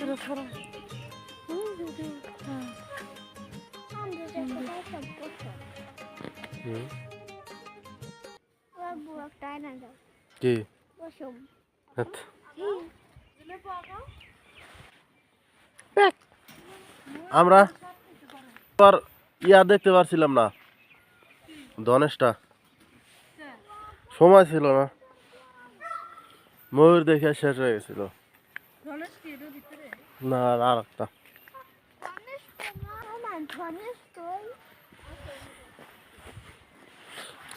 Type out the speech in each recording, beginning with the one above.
করে ছড়া আমরা ইয়া দেখতে পারছিলাম না। ধনেশটা। সময় ছিল না। ময়ূর দেখে শেষ হয়ে গেছিল। না, আর একটা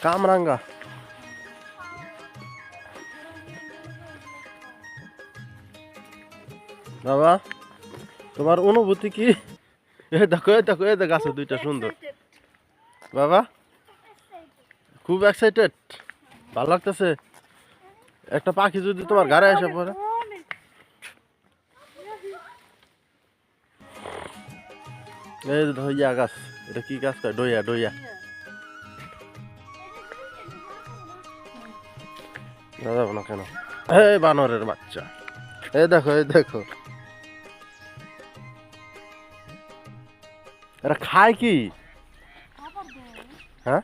কামরাঙ্গা। বাবা, তোমার অনুভূতি কি? দেখো দেখো দেখো, গাছে দুইটা সুন্দর। বাবা, খুব এক্সাইটেড ভালো লাগতেছে। একটা পাখি যদি তোমার ঘরে এসে পড়ে। এই যে দেখো ইয়া গাছ এটা কি গাছ কয় ডইয়া ডইয়া না যাব না কেন? এই বানরের বাচ্চা। এই দেখো এই দেখো। এরা খায় কি? হ্যাঁ?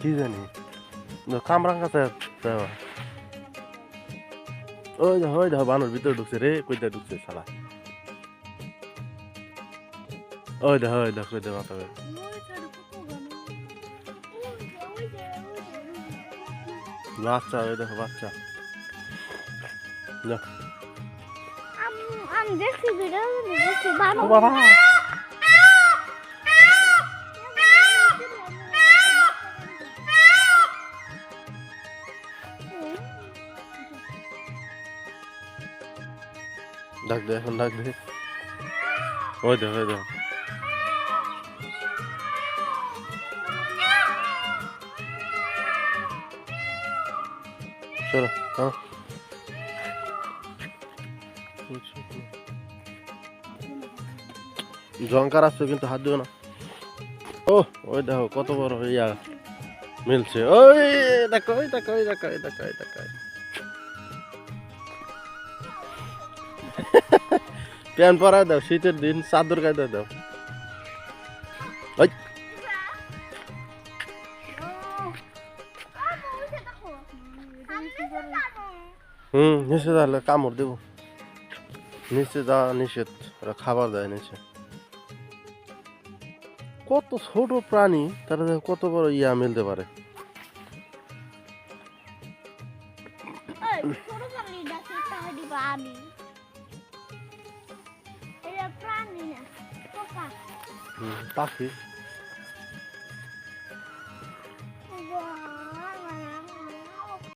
কি জানি? কামরাং কাছে ওই দেখো ওই দেখো বানর ভিতরে ঢুকছে রে কইটা ঢুকছে সালা ওই দেখো ওই দেখো দেখো মাথা। বাচ্চা ওই দেখো বাচ্চা যাও। আম- দেখছি ভিডিও দেখছি বাবা ডাক দে এখন ডাক দে ওই দেখো ওই দেখো। চলো হ্যাঁ জঙ্কার আসছো কিন্তু হাত দিও না। ও ওই দেখো কত বড় ইয়া। মিলছে। ওই দেখো ওই দেখো ওই দেখো ওই দেখো ওই দেখো। প্যান্ট পরায় দাও, শীতের দিন চাদর গায়ে দাও। ওই হুম, নিচে তাহলে কামড় দেবো। নিচে নিষেধ, ওরা খাবার দেয় নিচে। কত ছোট প্রাণী, তারা কত বড় ইয়া মিলতে পারে। এটা প্রাণী না পোকা হুম, পাখি